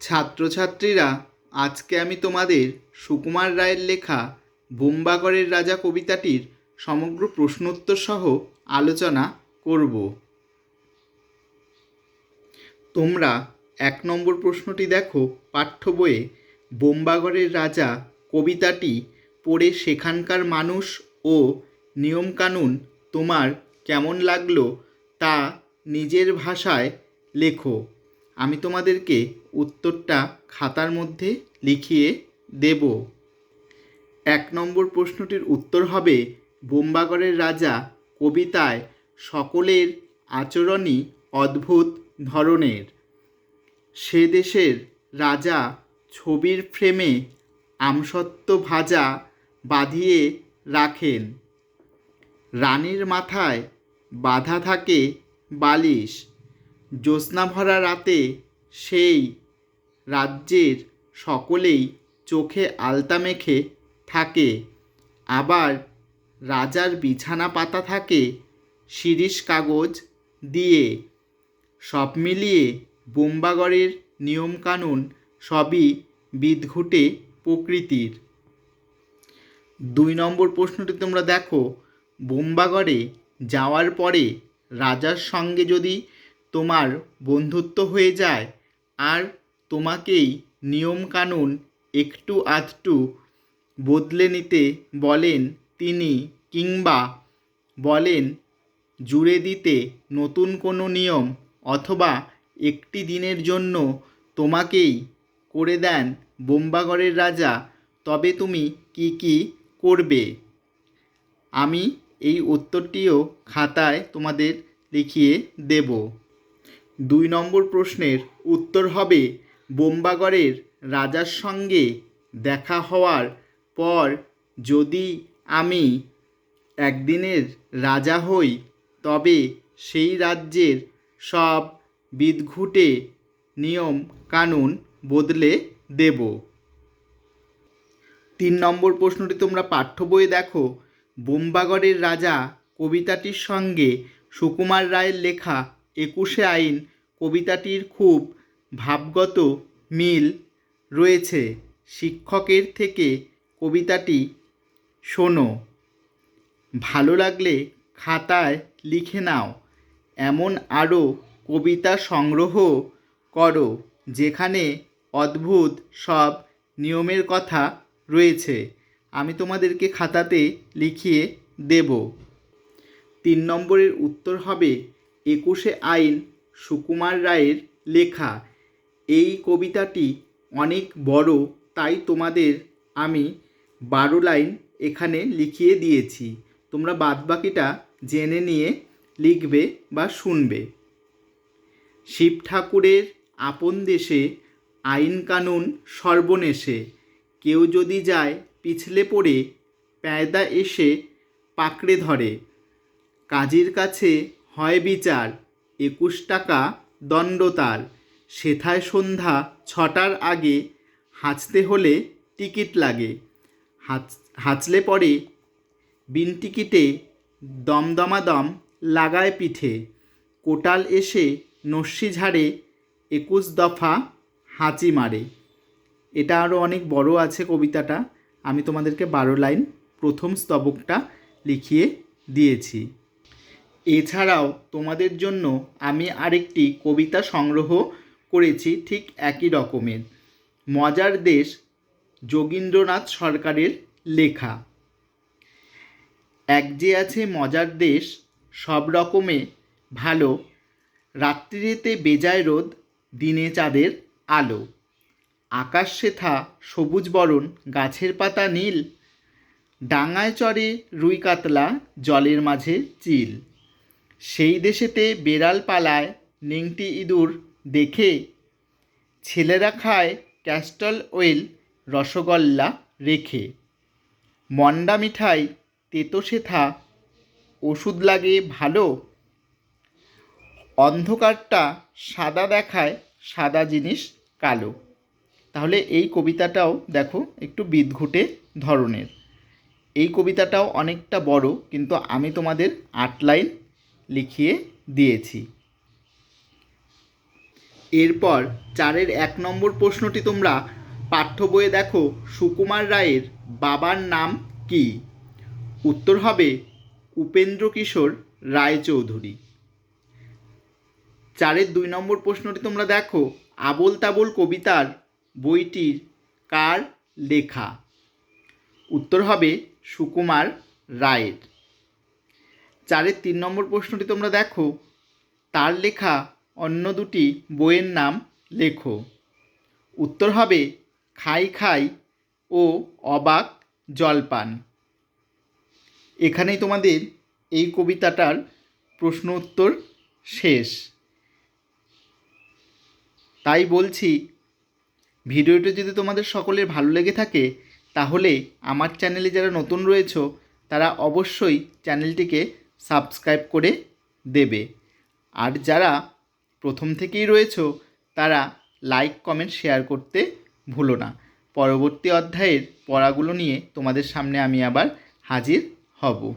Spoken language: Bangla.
ছাত্রছাত্রীরা, আজকে আমি তোমাদের সুকুমার রায়ের লেখা বোম্বাগড়ের রাজা কবিতাটির সমগ্র প্রশ্নোত্তর সহ আলোচনা করব। তোমরা এক নম্বর প্রশ্নটি দেখো, পাঠ্য বইয়ে বোম্বাগড়ের রাজা কবিতাটি পড়ে সেখানকার মানুষ ও নিয়মকানুন তোমার কেমন লাগল তা নিজের ভাষায় লেখো। আমি তোমাদেরকে উত্তরটা খাতার মধ্যে লিখিয়ে দেব। এক নম্বর প্রশ্নটির উত্তর হবে, বোম্বাগড়ের রাজা কবিতায় সকলের আচরণই অদ্ভুত ধরনের। সে দেশের রাজা ছবির ফ্রেমে আমসত্ব ভাজা বাঁধিয়ে রাখেন। রানীর মাথায় বাঁধা থাকে বালিশ। জ্যোৎস্নাভরা রাতে সেই রাজ্যের সকলেই চোখে আলতা মেখে থাকে। আবার রাজার বিছানা পাতা থাকে শিরিষ কাগজ দিয়ে। সব মিলিয়ে বোম্বাগড়ের নিয়মকানুন সবই বিদঘুটে প্রকৃতির। দুই নম্বর প্রশ্নটি তোমরা দেখো। বোম্বাগড়ে যাওয়ার পরে রাজার সঙ্গে যদি তোমার বন্ধুত্ব হয়ে যায় আর তোমাকেই নিয়মকানুন একটু আধটু বদলে নিতে বলেন তিনি কিংবা বলেন, জুড়ে দিতে নতুন কোনো নিয়ম অথবা একটি দিনের জন্য তোমাকেই করে দেন বোম্বাগড়ের রাজা, তবে তুমি কি কি করবে? আমি এই উত্তরটিও খাতায় তোমাদের লিখিয়ে দেব। দুই নম্বর প্রশ্নের উত্তর হবে, বোম্বাগড়ের রাজার সঙ্গে দেখা হওয়ার পর যদি আমি একদিনের রাজা হই, তবে সেই রাজ্যের সব বিদঘুটে নিয়ম কানুন বদলে দেব। তিন নম্বর প্রশ্নটি তোমরা পাঠ্য বইয়ে দেখো, বোম্বাগড়ের রাজা কবিতাটির সঙ্গে সুকুমার রায়ের লেখা একুশে আইন কবিতাটির খুব ভাবগত মিল রয়েছে। শিক্ষকের থেকে কবিতাটি শোনো। ভালো লাগলে খাতায় লিখে নাও। এমন আরও কবিতা সংগ্রহ করো যেখানে অদ্ভুত সব নিয়মের কথা রয়েছে। আমি তোমাদেরকে খাতাতে লিখিয়ে দেব। তিন নম্বরের উত্তর হবে একুশে আইন সুকুমার রায়ের লেখা, এই কবিতাটি অনেক বড়, তাই তোমাদের আমি বারো লাইন এখানে লিখিয়ে দিয়েছি। তোমরা বাদবাকিটা জেনে নিয়ে লিখবে বা শুনবে। শিব ঠাকুরের আপন দেশে আইন কানুন সর্বনেশে, কেউ যদি যায় পিছলে পড়ে প্যায়দা এসে পাকড়ে ধরে। কাজীর কাছে হয় বিচার, একুশ টাকা দণ্ড তার সেথায় সন্ধ্যা ছটার আগে হাঁচতে হলে টিকিট লাগে। হাঁচ, হাঁচলে পরে বিন টিকিটে দমদমাদম লাগায় পিঠে। কোটাল এসে নস্যি ঝাড়ে, একুশ দফা হাঁচি মারে। এটা আরও অনেক বড় আছে কবিতাটা। আমি তোমাদেরকে বারো লাইন প্রথম স্তবকটা লিখিয়ে দিয়েছি। এছাড়াও তোমাদের জন্য আমি আরেকটি কবিতা সংগ্রহ করেছি ঠিক একই রকমের। মজার দেশ যোগীন্দ্রনাথ সরকারের লেখা। এক যে আছে মজার দেশ, সব রকমে ভালো। রাত্রিতে বেজায় রোদ, দিনে চাঁদের আলো। আকাশ শেথা সবুজ বরণ, গাছের পাতা নীল। ডাঙায় চড়ে রুই কাতলা, জলের মাঝে চিল। সেই দেশেতে বেড়াল পালায় নেংটি ইঁদুর দেখে ছেলেরা খায় ক্যাস্টল ওয়েল রসগোল্লা রেখে। মন্ডা মিঠাই, তেতো শেথা ওষুধ লাগে ভালো। অন্ধকারটা সাদা দেখায় সাদা জিনিস কালো। তাহলে এই কবিতাটাও দেখো একটু বিদঘুটে ধরনের। এই কবিতাটাও অনেকটা বড়, কিন্তু আমি তোমাদের আট লাইন লিখিয়ে দিয়েছি। এরপর চারের এক নম্বর প্রশ্নটি তোমরা পাঠ্য বইয়ে দেখো, সুকুমার রায়ের বাবার নাম কি? উত্তর হবে উপেন্দ্র কিশোর রায়চৌধুরী। চারের দুই নম্বর প্রশ্নটি তোমরা দেখো আবোল তাবোল কবিতার বইটির কার লেখা? উত্তর হবে সুকুমার রায়ের। চারের তিন নম্বর প্রশ্নটি তোমরা দেখো। তার লেখা অন্য দুটি বইয়ের নাম লেখো। উত্তর হবে খাই খাই ও অবাক জলপান। এখানেই তোমাদের এই কবিতাটার প্রশ্ন উত্তর শেষ। তাই বলছি, ভিডিওটি যদি তোমাদের সকলের ভালো লেগে থাকে, তাহলে আমার চ্যানেলে যারা নতুন রয়েছে, তারা অবশ্যই চ্যানেলটিকে সাবস্ক্রাইব করে দেবে। আর যারা প্রথম থেকেই রয়েছো, তারা লাইক, কমেন্ট, শেয়ার করতে ভুলো না। পরবর্তী অধ্যায়ের পড়াগুলো নিয়ে তোমাদের সামনে আমি আবার হাজির হব।